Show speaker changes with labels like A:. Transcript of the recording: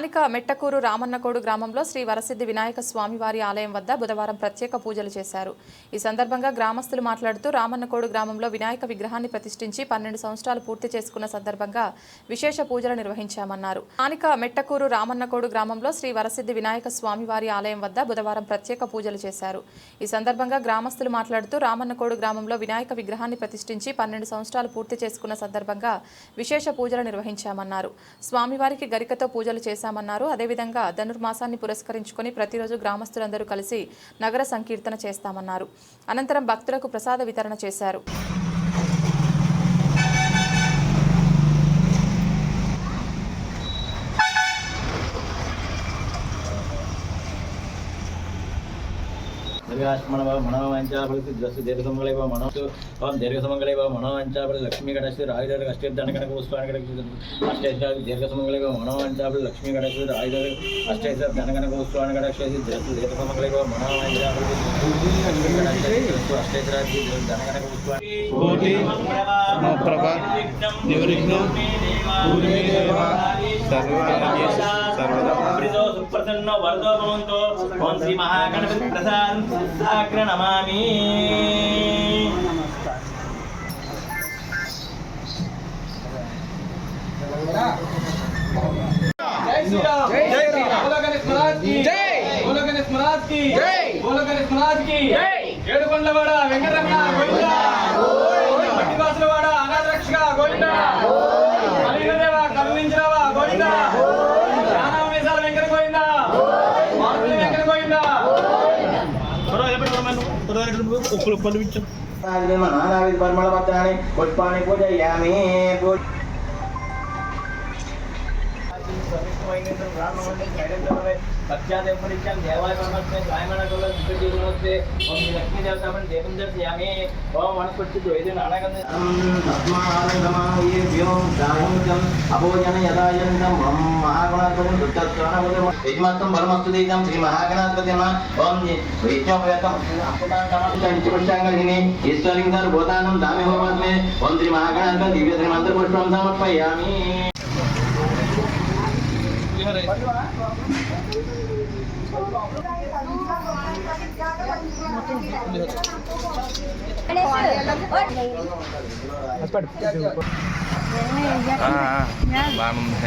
A: స్థానిక మెట్టకూరు రామన్నకోడు గ్రామంలో శ్రీ వరసిద్ధి వినాయక స్వామివారి ఆలయం వద్ద బుధవారం ప్రత్యేక పూజలు చేశారు. ఈ సందర్భంగా గ్రామస్తులు మాట్లాడుతూ రామన్నకోడు గ్రామంలో వినాయక విగ్రహాన్ని ప్రతిష్ఠించి పన్నెండు సంవత్సరాలు పూర్తి చేసుకున్న సందర్భంగా విశేష పూజలు నిర్వహించామన్నారు. స్థానిక మెట్టకూరు రామన్నకోడు గ్రామంలో శ్రీ వరసిద్ధి వినాయక స్వామివారి ఆలయం వద్ద బుధవారం ప్రత్యేక పూజలు చేశారు. ఈ సందర్భంగా గ్రామస్తులు మాట్లాడుతూ రామన్నకోడు గ్రామంలో వినాయక విగ్రహాన్ని ప్రతిష్ఠించి పన్నెండు సంవత్సరాలు పూర్తి చేసుకున్న సందర్భంగా విశేష పూజలు నిర్వహించామన్నారు. స్వామివారికి గరికతో పూజలు చేస్తామన్నారు. అదేవిధంగా ధనుర్మాసాన్ని పురస్కరించుకొని ప్రతిరోజు గ్రామస్తులందరూ కలిసి నగర సంకీర్తన చేస్తామన్నారు. అనంతరం భక్తులకు ప్రసాద వితరణ చేశారు.
B: தவியாஷ்மணவ மனோவஞ்சாபலத்து ஜஸ்து தீர்க்கமங்களை வா மனோ ஓம் தீர்க்கசமங்களை வா மனோவஞ்சாபல லக்ஷ்மி கடசி ராயுதர் அஷ்டே தனகனக புஷ்பான கடசி அஷ்டேசா தீர்க்கசமங்களை வா மனோவஞ்சாபல லக்ஷ்மி
C: కోటి సమప్రభ నివృఘ్నం భూమిదేవ సర్వాదేశ సర్వదా.
B: సుప్రసన్న వరదో భవంతో ఓం శ్రీ మహాగణపతి ప్రసాద్ సాగ్ర నమామి.
D: జై శ్రీరామ్. జై శ్రీరామ్. జై శ్రీరామ్ జై. శ్రీరామ్ జై శ్రీరామ్ జై.
C: ఉప్పులు పలువించు
B: నానావిధ పరిమళపత్రాన్ని పుష్పాన్ని పూజయామి పూజ యజమాత్రం శ్రీ మహాగణాధిపతి ఓం ఈశ్వరింగ్ గారు భూతానం దామి హోమాత్మే ఓం శ్రీ మహాగణాధిపతి దివ్య శ్రీ మంత్ర పుష్పం సమర్పయామి
C: బాగుంది